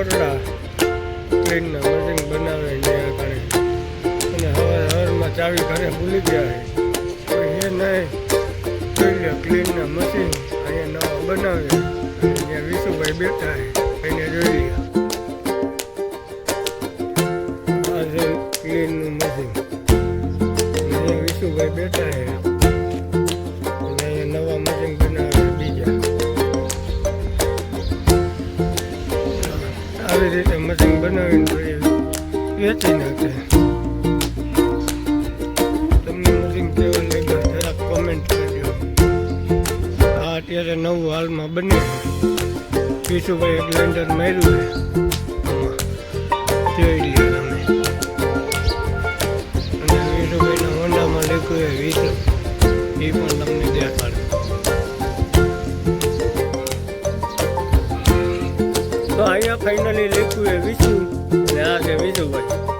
ઓરડા ટ્રેનના મશીન બનાવે ને આ કરે અને હવે હવારમાં ચાવી ઘરે ભૂલી ગયા છે. એ નહીં જોઈ ક્લીનના મશીન અહીંયા નવા બનાવે. અહીંયા વિશુભાઈ બેઠા છે, એને જોઈ આ છે ક્લીનનું મશીન. વિશુભાઈ બેઠા છે. આવી રીતે મશીન બનાવીને પછી વેચી નાખે. તમને મશીન કેવું લાગ્યું? જરાક કોમેન્ટ કરજો. આ અત્યારે નવું હાલમાં બને. વિશુભાઈ એક લેન્ડર માર્યું છે. જોઈ લ્યો તમે. હોન્ડામાં લખ્યું એ વીસ એ પણ તમને દેખાડું. અહીંયા ફાઇનલી લખ્યું છે વિશુ ને આ છે વિશુભાઈ